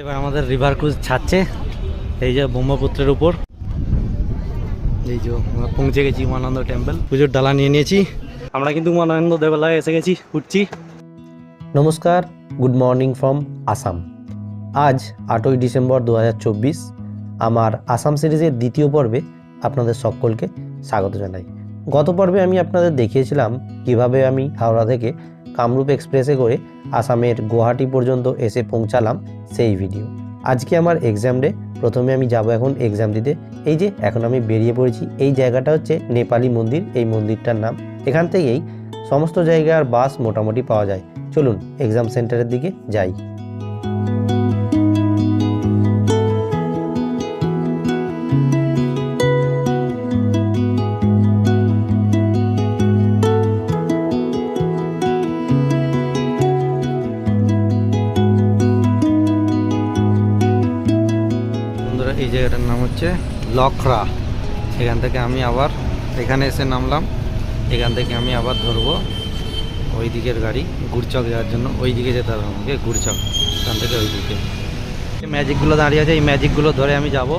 এবার আমাদের river cruise ছাড়ছে। এই যে ব্রহ্মপুত্রের উপর। এই যে আমরা পৌঁছে গেছি উমানন্দ টেম্পল পুজোর ডালা নিয়ে নিয়েছি। আমরা কিন্তু উমানন্দ দেবালয়ে এসে গেছি, উঠছি। নমস্কার গুড মর্নিং ফ্রম আসাম আজ আটই ডিসেম্বর দু হাজার চব্বিশ, আমার আসাম সিরিজের দ্বিতীয় পর্বে আপনাদের সকলকে স্বাগত জানাই। গত পর্বে আমি আপনাদের দেখিয়েছিলাম কীভাবে আমি হাওড়া থেকে কামরূপ এক্সপ্রেসে করে আসামের গুয়াহাটি পর্যন্ত এসে পৌঁছালাম সেই ভিডিও আজকে আমার এক্সাম ডে প্রথমে আমি যাব এখন এক্সাম দিতে। এই যে, এখন আমি বেরিয়ে পড়েছি। এই জায়গাটা হচ্ছে নেপালি মন্দির। এই মন্দিরটার নাম। এখান থেকেই সমস্ত জায়গার বাস মোটামুটি পাওয়া যায়। চলুন এক্সাম সেন্টারের দিকে যাই। লখরা। এখান থেকে আমি আবার এখানে এসে নামলাম। এখান থেকে আমি আবার ধরবো ওই দিকের গাড়ি, গুড়চক যাওয়ার জন্য। ওই দিকে যেতে হবে আমাকে, গুড়চক। এখান থেকে ওই দিকে। ম্যাজিকগুলো দাঁড়িয়ে আছে, এই ম্যাজিকগুলো ধরে আমি যাব।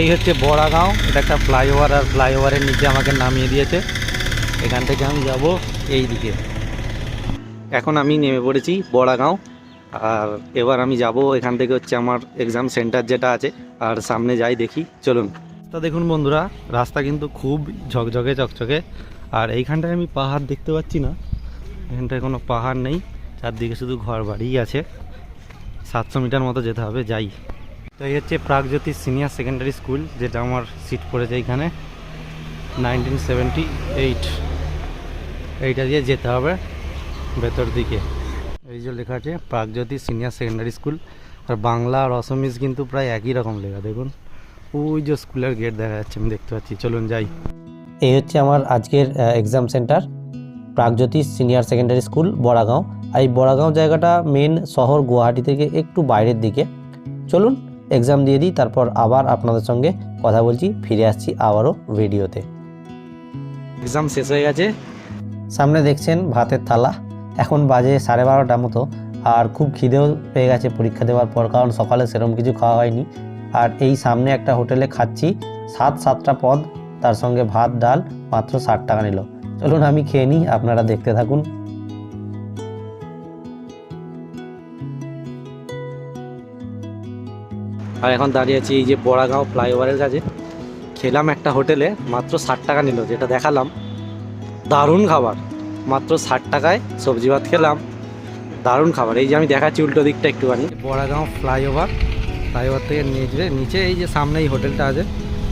এই হচ্ছে বড়াগাঁও। এটা একটা ফ্লাইওভার, আর ফ্লাইওভারের নিচে আমাকে নামিয়ে দিয়েছে। এখান থেকে আমি যাব এই দিকে এখন আমি নেমে পড়েছি বড়াগাঁও। আর এবার আমি যাব এখান থেকে হচ্ছে আমার এক্সাম সেন্টার যেটা আছে, আর সামনে যাই দেখি। চলুন। তা দেখুন বন্ধুরা, রাস্তা কিন্তু খুব ঝকঝকে, চকচকে। আর এইখানটায় আমি পাহাড় দেখতে পাচ্ছি না। এখানটায় কোনো পাহাড় নেই। চারদিকে শুধু ঘর বাড়িই আছে। সাতশো মিটার মতো যেতে হবে, যাই। তো এই হচ্ছে প্রাগজ্যোতি সিনিয়র সেকেন্ডারি স্কুল, যেটা আমার সিট পড়েছে এইখানে। Nineteen seventy eight. এইটা দিয়ে যেতে হবে ভেতর দিকে। এই যে লেখা আছে প্রাগজ্যোতি সিনিয়র সেকেন্ডারি স্কুল। আর বাংলা আর অসমিস কিন্তু প্রায় একই রকম লেখা দেখুন। ওই যে স্কুলের গেট দেখা যাচ্ছে আমি দেখতে পাচ্ছি। চলুন যাই। এই হচ্ছে আমার আজকের exam centre Pragjyoti senior secondary school Boragaon. আর এই বড়াগাঁও জায়গাটা মেন শহর গুয়াহাটি থেকে একটু বাইরের দিকে। চলুন এক্সাম দিয়ে দিই তারপর আবার আপনাদের সঙ্গে কথা বলছি ফিরে আসছি আবারও ভিডিওতে এক্সাম শেষ হয়ে গেছে। সামনে দেখছেন ভাতের থালা। এখন বাজে সাড়ে বারোটা মতো, আর খুব খিদেও পেয়ে গেছে পরীক্ষা দেওয়ার পর, কারণ সকালে সেরকম কিছু খাওয়া হয়নি। আর এই সামনে একটা হোটেলে খাচ্ছি, সাত সাতটা পদ, তার সঙ্গে ভাত, ডাল, মাত্র ষাট টাকা নিল। চলুন আমি খেয়ে নিই, আপনারা দেখতে থাকুন। আর এখন দাঁড়িয়ে আছি এই যে বড়াগাঁও ফ্লাইওভারের কাছে। খেলাম একটা হোটেলে, মাত্র ষাট টাকা নিল, যেটা দেখালাম। দারুণ খাবার। মাত্র ষাট টাকায় সবজি ভাত খেলাম। দারুণ খাবার। এই যে আমি দেখাচ্ছি উল্টো দিকটা একটুখানি। বড়াগাঁও ফ্লাইওভার। ফ্লাইওভার থেকে নিচে নিচে এই যে সামনে এই হোটেলটা আছে,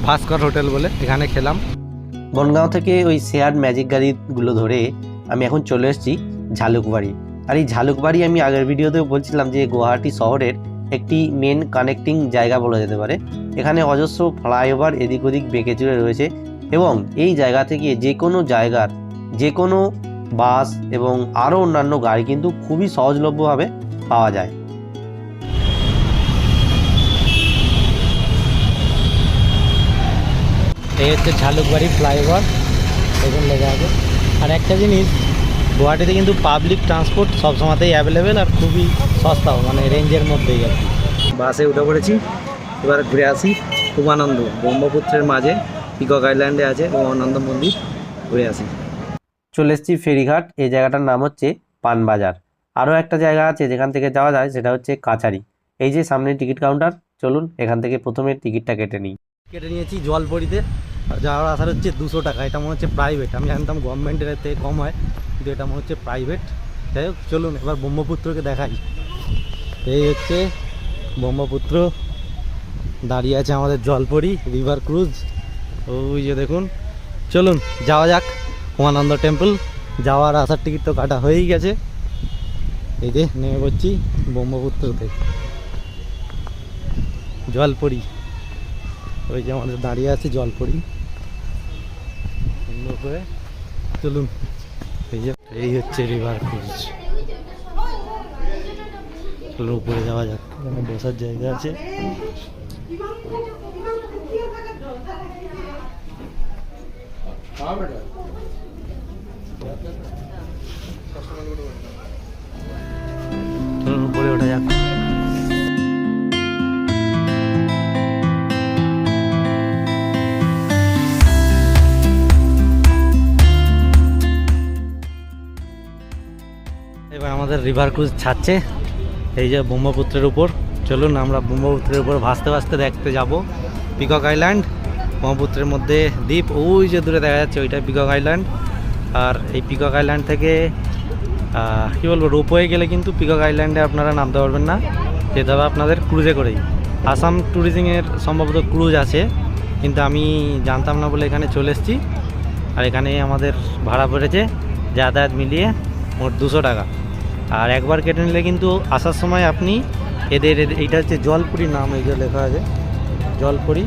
ভাস্কর হোটেল বলে এখানে খেলাম। বনগাঁও থেকে ওই শেয়ার ম্যাজিক গাড়িগুলো ধরে আমি এখন চলে এসেছি ঝালুকবাড়ি। আর এই ঝালুকবাড়ি আমি আগের ভিডিওতেও বলছিলাম যে গুয়াহাটি শহরের একটি মেন কানেক্টিং জায়গা বলা যেতে পারে। এখানে অজস্র ফ্লাইওভার এদিক ওদিক বেঁকে চুড়ে রয়েছে এবং এই জায়গা থেকে যে কোনো জায়গার যে কোনো বাস এবং আরও অন্যান্য গাড়ি কিন্তু খুবই সহজলভ্যভাবে পাওয়া যায়। এই হচ্ছে ঝালুকবাড়ি ফ্লাইওভার এখানে লেখা আছে। আর একটা জিনিস গুয়াহাটিতে কিন্তু পাবলিক ট্রান্সপোর্ট সবসময়তেই অ্যাভেলেবেল আর খুবই সস্তাও মানে রেঞ্জের মধ্যেই আর বাসে উঠে পড়েছি এবার ঘুরে আসি উমানন্দ ব্রহ্মপুত্রের মাঝে পিকক আইল্যান্ডে আছে এবং উমানন্দ মন্দির ঘুরে আসি। চলে এসেছি ফেরিঘাট। এই জায়গাটার নাম হচ্ছে পানবাজার। আরও একটা জায়গা আছে যেখান থেকে যাওয়া যায়, সেটা হচ্ছে কাছারি। এই যে সামনে টিকিট কাউন্টার, চলুন এখান থেকে প্রথমে টিকিটটা কেটে নিই। কেটে নিয়েছি জলপরিতে। আর যাওয়ার আসার হচ্ছে দুশো টাকা। এটা মনে হচ্ছে প্রাইভেট আমি জানতাম গভর্নমেন্টের থেকে কম হয়, কিন্তু এটা মনে হচ্ছে প্রাইভেট যাই হোক, চলুন এবার ব্রহ্মপুত্রকে দেখাই। এই হচ্ছে ব্রহ্মপুত্র। দাঁড়িয়ে আছে আমাদের জলপরি রিভার ক্রুজ ওই যে দেখুন। চলুন, যাওয়া যাক। উমানন্দ টেম্পল যাওয়ার আসার টিকিট তো কাটা হয়েই গেছে। এই যে নেমে পড়ছি ব্রহ্মপুত্রতে জলপরি। ওই যে আমাদের দাঁড়িয়ে আছে জলপরি। সুন্দর করে চলুন। এই যে, এই হচ্ছে রিভার ক্রুজ উপরে যাওয়া যাক। এখানে বসার জায়গা আছে। চলুন এবার আমাদের রিভার ক্রুজ ছাড়ছে। এই যে ব্রহ্মপুত্রের উপর। চলুন আমরা ব্রহ্মপুত্রের উপর ভাসতে ভাসতে দেখতে যাব। পিকক আইল্যান্ড ব্রহ্মপুত্রের মধ্যে দ্বীপ। ওই যে দূরে দেখা যাচ্ছে, ওইটা পিকক আইল্যান্ড আর এই পিকক আইল্যান্ড থেকে কি বলব রোপওয়ে গেলে কিন্তু পিকক আইল্যান্ডে আপনারা নামতে পারবেন না। যেতে হবে আপনাদের ক্রুজে করেই। আসাম ট্যুরিজমের সম্ভবত ক্রুজ আছে, কিন্তু আমি জানতাম না বলে এখানে চলে এসেছি। আর এখানে আমাদের ভাড়া পড়েছে যাতায়াত মিলিয়ে মোট দুশো টাকা। আর একবার কেটে নিলে কিন্তু আসার সময় আপনি এদের এইটা হচ্ছে জলপুরি নাম, এই যে লেখা আছে, জলপুরি।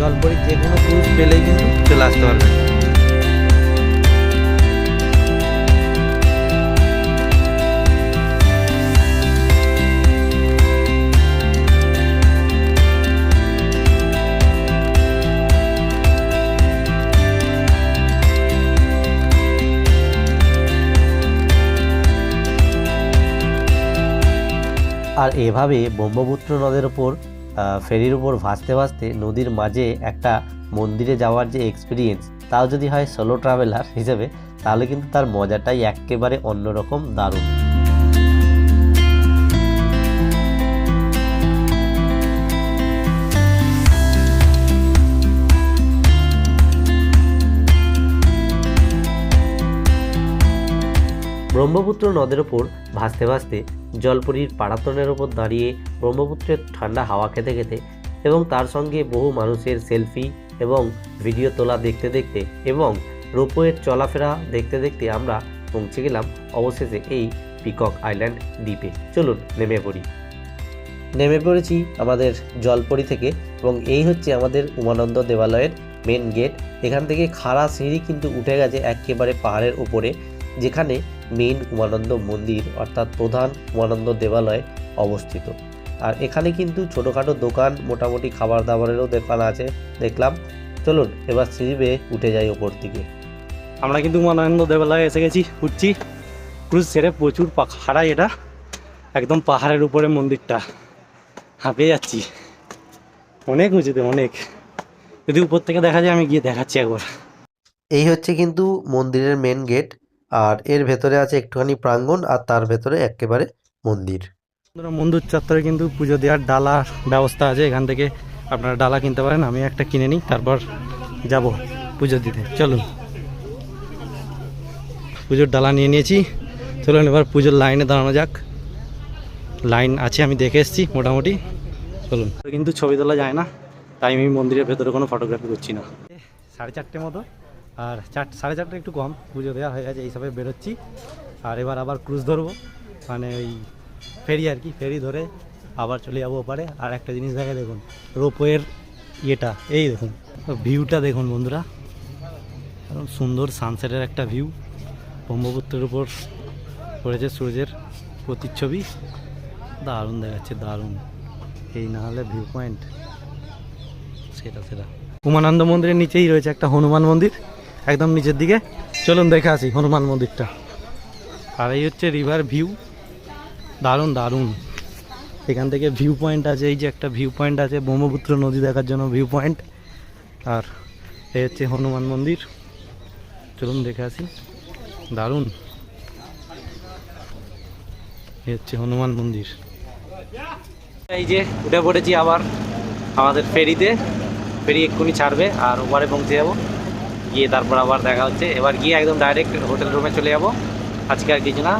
জলপুরি যে কোনো ক্রুজ পেলেই কিন্তু চলে আসতে পারবেন। আর এভাবে ব্রহ্মপুত্র নদের ওপর ফেরির উপর ভাসতে ভাসতে নদীর মাঝে একটা মন্দিরে যাওয়ার যে এক্সপিরিয়েন্স তাও যদি হয় সোলো ট্রাভেলার হিসেবে, তাহলে কিন্তু তার মজাটাই একেবারে অন্যরকম দারুণ। ব্রহ্মপুত্র নদের ওপর ভাসতে ভাসতে জলপুরীর পাড়াতনের ওপর দাঁড়িয়ে ব্রহ্মপুত্রের ঠান্ডা হাওয়া খেতে খেতে এবং তার সঙ্গে বহু মানুষের সেলফি এবং ভিডিও তোলা দেখতে দেখতে এবং রোপওয়ের চলাফেরা দেখতে দেখতে আমরা পৌঁছে গেলাম অবশেষে এই পিকক আইল্যান্ড দ্বীপে। চলুন, নেমে পড়ি। নেমে পড়েছি আমাদের জলপরি থেকে এবং এই হচ্ছে আমাদের উমানন্দ দেবালয়ের মেন গেট এখান থেকে খাড়া সিঁড়ি কিন্তু উঠে গেছে একেবারে পাহাড়ের উপরে, যেখানে মেইন উমানন্দ মন্দির অর্থাৎ প্রধান উমানন্দ দেবালয় অবস্থিত। আর এখানে কিন্তু ছোটোখাটো দোকান মোটামুটি খাবার দাবারেরও দোকান আছে দেখলাম। চলুন এবার সিঁড়ি বেয়ে উঠে যাই ওপর দিকে। আমরা কিন্তু উমানন্দ দেবালয়ে এসে গেছি উঠছি। ক্রুজ ছেড়ে প্রচুর পাহাড়া এটা একদম পাহাড়ের উপরে মন্দিরটা। হাঁপিয়ে যাচ্ছি। অনেক উঁচুতে অনেক। যদি উপর থেকে দেখা যায় আমি গিয়ে দেখাচ্ছি একবার। এই হচ্ছে কিন্তু মন্দিরের মেন গেট আর এর ভেতরে আছে একটুখানি প্রাঙ্গণ আর তার ভেতরে একেবারে মন্দির। মন্দির চত্বরে কিন্তু পুজো দেওয়ার ডালা ব্যবস্থা আছে। এখান থেকে আপনারা ডালা কিনতে পারেন আমি একটা কিনে নিই তারপর যাব পুজো দিতে। চলুন। পুজোর ডালা নিয়ে নিয়েছি। চলুন এবার পুজোর লাইনে দাঁড়ানো যাক। লাইন আছে আমি দেখে এসেছি মোটামুটি। চলুন। কিন্তু ছবি তোলা যায় না তাই আমি মন্দিরের ভেতরে কোনো ফটোগ্রাফি করছি না। সাড়ে চারটে মতো। আর চার সাড়ে চারটে একটু কম, পুজো দেওয়া হয়ে গেছে এইসবে বেরোচ্ছি। আর এবার আবার ক্রুজ ধরবো। মানে ওই ফেরি আর কি, ফেরি ধরে আবার চলে যাব ওপারে। আর একটা জিনিস দেখে দেখুন, রোপওয়ের ইয়েটা, এই দেখুন। ভিউটা দেখুন বন্ধুরা। সুন্দর সানসেটের একটা ভিউ ব্রহ্মপুত্রের উপর পড়েছে সূর্যের প্রতিচ্ছবি। দারুণ দেখাচ্ছে, দারুণ। এই না হলে ভিউ পয়েন্ট সেটা সেটা। উমানন্দ মন্দিরের নিচেই রয়েছে একটা হনুমান মন্দির। একদম নিচের দিকে। চলুন দেখে আসি হনুমান মন্দিরটা। আর এই হচ্ছে রিভার ভিউ দারুণ দারুণ। এখান থেকে ভিউ পয়েন্ট আছে, এই যে একটা ভিউ পয়েন্ট আছে, ব্রহ্মপুত্র নদী দেখার জন্য ভিউ পয়েন্ট আর এই হচ্ছে হনুমান মন্দির। চলুন দেখে আসি। দারুণ। এই হচ্ছে হনুমান মন্দির। এই যে, উঠে পড়েছি আবার আমাদের ফেরিতে। ফেরি এক্ষুনি ছাড়বে আর ওপারে পৌঁছে যাব। গিয়ে তারপর আবার দেখা হচ্ছে। এবার গিয়ে একদম ডাইরেক্ট হোটেল রুমে চলে যাব। আজকে আর কিছু না।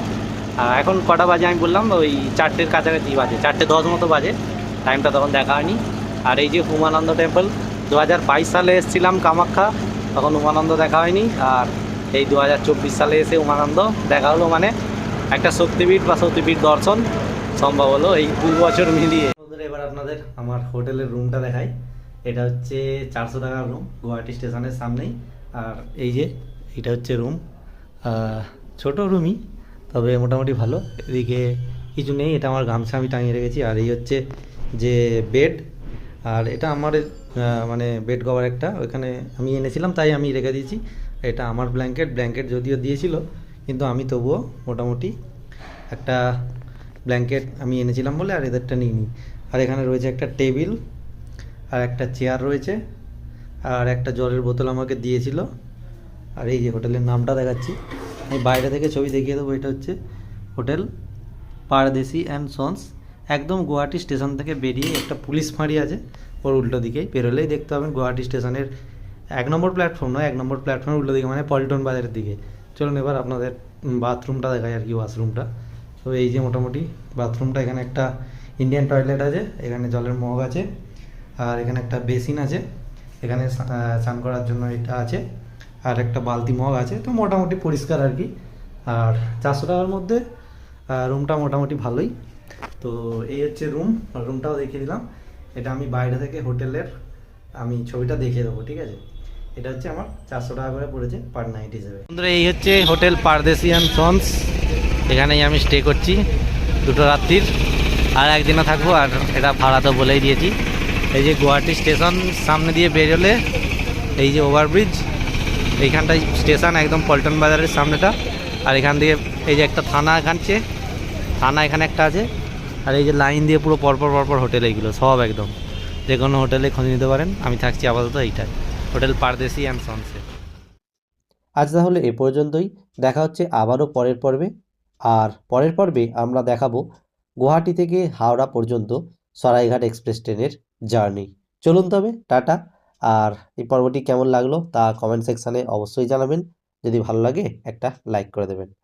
এখন কটা বাজে আমি বললাম, ওই চারটের কাছাকাছি বাজে, চারটে দশ মতো বাজে। টাইমটা তখন দেখা হয়নি। আর এই যে উমানন্দ টেম্পল দু হাজার বাইশ সালে এসেছিলাম কামাখ্যা। তখন উমানন্দ দেখা হয়নি। আর এই দু হাজার চব্বিশ সালে এসে উমানন্দ দেখা হলো মানে একটা শক্তিপীঠ বা শক্তিপীঠ দর্শন সম্ভব হলো এই দু বছর মিলিয়ে। এবার আপনাদের আমার হোটেলের রুমটা দেখাই। এটা হচ্ছে চারশো টাকার রুম গুয়াহাটি স্টেশনের সামনেই। আর এই যে, এটা হচ্ছে রুম ছোট রুমই তবে মোটামুটি ভালো। এদিকে কিছু নেই, এটা আমার গামছা আমি টাঙিয়ে রেখেছি। আর এই হচ্ছে যে বেড আর এটা আমার মানে বেড কভার একটা। ওইখানে আমি এনেছিলাম, তাই আমি রেখে দিয়েছি। এটা আমার ব্ল্যাঙ্কেট ব্ল্যাঙ্কেট যদিও দিয়েছিল, কিন্তু আমি তবুও মোটামুটি একটা ব্ল্যাঙ্কেট আমি এনেছিলাম বলে আর এদেরটা নিইনি। আর এখানে রয়েছে একটা টেবিল আর একটা চেয়ার রয়েছে। আর একটা জলের বোতল আমাকে দিয়েছিল। আর এই যে হোটেলের নামটা দেখাচ্ছি। আমি বাইরে থেকে ছবি দেখিয়ে দেবো, এটা হচ্ছে হোটেল পারদেশি অ্যান্ড সন্স। একদম গুয়াহাটি স্টেশন থেকে বেরিয়ে একটা পুলিশ ফাঁড়ি আছে, ওর উল্টো দিকেই। বেরোলেই দেখতে পাবেন গুয়াহাটি স্টেশনের এক নম্বর প্ল্যাটফর্ম নয়, এক নম্বর প্ল্যাটফর্মের উল্টো দিকে মানে পল্টন বাজারের দিকে। চলুন এবার আপনাদের বাথরুমটা দেখায় আর কি ওয়াশরুমটা। তো এই যে মোটামুটি বাথরুমটা, এখানে একটা ইন্ডিয়ান টয়লেট আছে, এখানে জলের মগ আছে, আর এখানে একটা বেসিন আছে। এখানে স্নান করার জন্য এটা আছে। আর একটা বালতি মগ আছে, তো মোটামুটি পরিষ্কার আর কি। আর চারশো টাকার মধ্যে রুমটা মোটামুটি ভালোই। তো এই হচ্ছে রুম রুমটাও দেখিয়ে দিলাম। এটা আমি বাইরে থেকে হোটেলের আমি ছবিটা দেখিয়ে দেবো, ঠিক আছে? এটা হচ্ছে আমার চারশো টাকা করে পড়েছে পার নাইট হিসেবে। বন্ধুরা, এই হচ্ছে হোটেল পারদেশিয়ান সন্স। এখানেই আমি স্টে করছি দুটো রাত্রির। আর একদিনও থাকব, আর এটা ভাড়া তো বলেই দিয়েছি। এই যে গুয়াহাটি স্টেশন সামনে দিয়ে বেরোলে, এই যে ওভারব্রিজ, এইখানটায় স্টেশন একদম পল্টন বাজারের সামনেটা, আর এখান থেকে এই যে একটা থানা এখানছে, থানা এখানে একটা আছে, আর এই যে লাইন দিয়ে পুরো পরপর পরপর হোটেল এইগুলো, সব একদম। যে কোনো হোটেলে খোঁজ নিতে পারেন, আমি থাকছি আপাতত এইটাই। Hotel Pardeshi and sunset. আজ তাহলে এ পর্যন্তই, দেখা হচ্ছে আবারও পরের পর্বে। আর পরের পর্বে আমরা দেখাবো গুয়াহাটি থেকে হাওড়া পর্যন্ত সরাইঘাট এক্সপ্রেস ট্রেনের জার্নি। চলুন তবে, টাটা। আর এই পর্বটি কেমন লাগল তা কমেন্ট সেকশানে অবশ্যই জানাবেন। যদি ভালো লাগে একটা লাইক করে দেবেন।